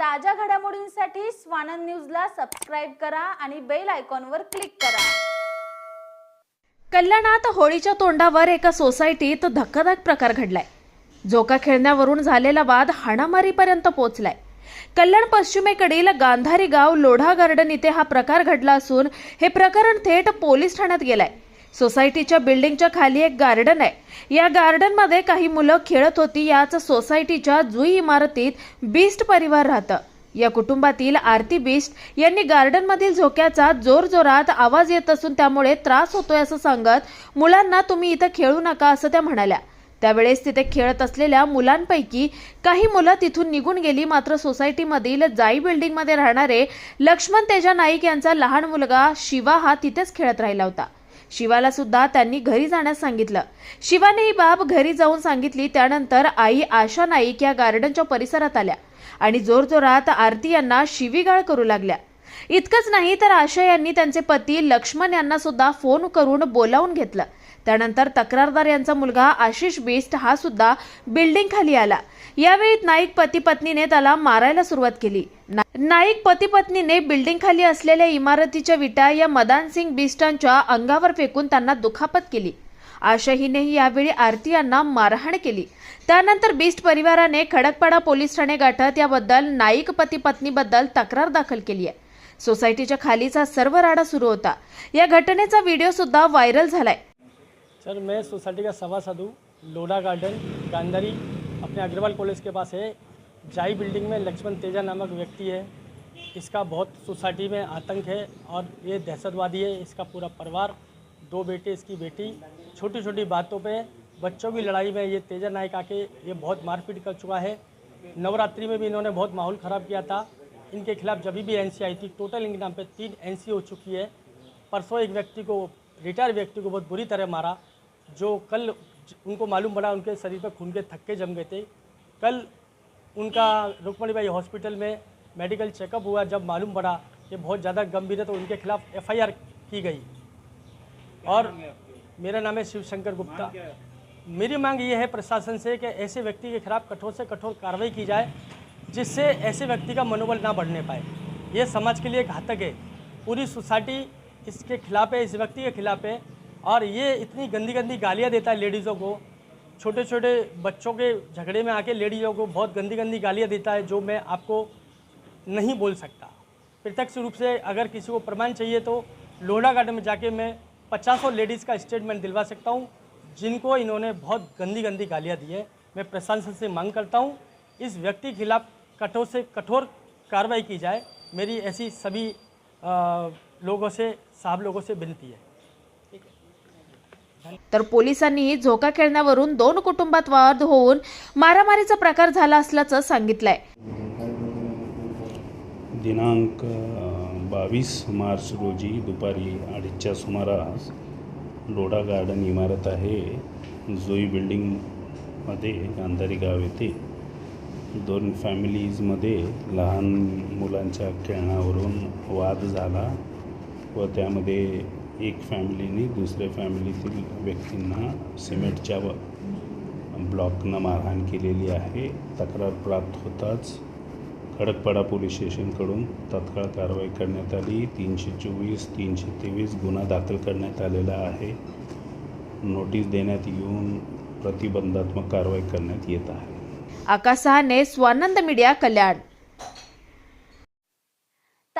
ताज्या घडामोडींसाठी स्वानंद न्यूजला सबस्क्राईब करा आणि बेल आयकॉनवर क्लिक करा. कल्याणात होळीच्या तोंडावर एका सोसायटीत धक्कादायक प्रकार घडलाय. झोका खेळण्यावरून झालेला वाद हाणामारीपर्यंत पोहोचलाय कल्याण पश्चिमेकडील गांधारी गाव लोढा गार्डन इथे हा प्रकार घडला असून हे प्रकरण थेट पोलीस ठाण्यात गेलाय. सोसायटीच्या बिल्डिंगच्या खाली एक गार्डन आहे. या गार्डनमध्ये काही मुलं खेळत होती याच सोसायटीच्या जुई इमारतीत बिस्ट परिवार राहतं. या कुटुंबातील आरती बिस्ट यांनी गार्डनमधील झोक्याचा जोरजोरात आवाज येत असून त्यामुळे त्रास होतोय असं सांगत मुलांना तुम्ही इथं खेळू नका असं त्या म्हणाल्या. त्यावेळेस तिथे खेळत असलेल्या मुलांपैकी काही मुलं तिथून निघून गेली. मात्र सोसायटीमधील जाई बिल्डिंगमध्ये राहणारे लक्ष्मण तेजा नाईक यांचा लहान मुलगा शिवा हा तिथेच खेळत राहिला होता. शिवाला सुद्धा त्यांनी घरी जाण्यास सांगितलं. शिवाने ही बाब घरी जाऊन सांगितली त्यानंतर आई आशा नाईक या गार्डनच्या परिसरात आल्या आणि जोरजोरात आरती यांना शिवीगाळ करू लागल्या. इतकंच नाही तर आशा यांनी त्यांचे पती लक्ष्मण यांना सुद्धा फोन करून बोलावून घेतलं. त्यानंतर तक्रारदार यांचा मुलगा आशिष बिस्ट हा सुद्धा बिल्डिंग खाली आला. यावेळी नाईक पती पत्नीने त्याला मारायला सुरुवात केली. नाईक पती पत्नीने बिल्डिंग खाली असलेल्या इमारतीच्या विटा या मदान सिंग बिस्टांच्या अंगावर फेकून त्यांना दुखापत केली. आशा हिनेही यावेळी आरती यांना मारहाण केली. त्यानंतर बिस्ट परिवाराने खडकपाडा पोलीस ठाणे गाठत याबद्दल नाईक पती पत्नीबद्दल तक्रार दाखल केली आहे. सोसायटीच्या खालीचा सर्व राडा सुरू होता. या घटनेचा व्हिडिओ सुद्धा व्हायरल झालाय. सर, मैं सोसाइटी का सभासद हूँ लोडा गार्डन, गांधारी। अपने अग्रवाल कॉलेज के पास है। जाई बिल्डिंग में लक्ष्मण तेजा नामक व्यक्ति है। इसका बहुत सोसाइटी में आतंक है और ये दहशतवादी है। इसका पूरा परिवार, दो बेटे, इसकी बेटी। छोटी छोटी बातों पे बच्चों की लड़ाई में ये तेजा नायक आके ये बहुत मारपीट कर चुका है। नवरात्रि में भी इन्होंने बहुत माहौल ख़राब किया था। इनके खिलाफ जब भी एन आई थी, टोटल इनके नाम पे तीन एन हो चुकी है। परसों एक व्यक्ति को रिटायर व्यक्ति को बहुत बुरी तरह मारा। जो कल उनको मालूम पड़ा उनके शरीर पर खून के थक्के जम गए थे। कल उनका रुक्मणी बाई हॉस्पिटल में मेडिकल चेकअप हुआ। जब मालूम पड़ा कि बहुत ज़्यादा गंभीर है तो उनके खिलाफ एफआईआर की गई। और मेरा नाम है शिवशंकर गुप्ता। मेरी मांग ये है प्रशासन से कि ऐसे व्यक्ति के खिलाफ कठोर से कठोर कार्रवाई की जाए जिससे ऐसे व्यक्ति का मनोबल ना बढ़ने पाए। ये समाज के लिए घातक है। पूरी सोसाइटी इसके खिलाफ है इस व्यक्ति के खिलाफ है। और ये इतनी गंदी गंदी गालियाँ देता है लेडीज़ों को। छोटे छोटे बच्चों के झगड़े में आके लेडीज़ों को बहुत गंदी गंदी गालियाँ देता है जो मैं आपको नहीं बोल सकता। प्रत्यक्ष रूप से अगर किसी को प्रमाण चाहिए तो लोहड़ा गार्डन में जाके मैं पचासों लेडीज़ का स्टेटमेंट दिलवा सकता हूँ जिनको इन्होंने बहुत गंदी गंदी गालियाँ दी है। मैं प्रशासन से मांग करता हूँ इस व्यक्ति के खिलाफ कठोर से कठोर कार्रवाई की जाए। मेरी ऐसी सभी अ, लोगों से साहब लोगों से विनती है। तर पोलिसांनी झोका खेळण्यावरून दोन कुटुंबात वाद होऊन मारामारीचा प्रकार झाला असल्याचं सांगितलंय. दिनांक बावीस मार्च रोजी दुपारी अडीचच्या सुमारास लोढा गार्डन इमारत आहे. जोई बिल्डिंगमध्ये गांधारी गाव येथे दोन फॅमिलीजमध्ये लहान मुलांच्या खेळण्यावरून वाद झाला व त्यामध्ये एक फॅमिलीने दुसऱ्या फॅमिलीतील व्यक्तींना सिमेंटच्या व ब्लॉकनं मारहाण केलेली आहे. तक्रार प्राप्त होताच खडकपाडा पोलीस स्टेशनकडून तत्काळ कारवाई करण्यात आली. तीनशे चोवीस तीनशे तेवीस गुन्हा दाखल करण्यात आलेला आहे. नोटीस देण्यात येऊन प्रतिबंधात्मक कारवाई करण्यात येत आहे. आकाशहाने स्वानंद मीडिया कल्याण.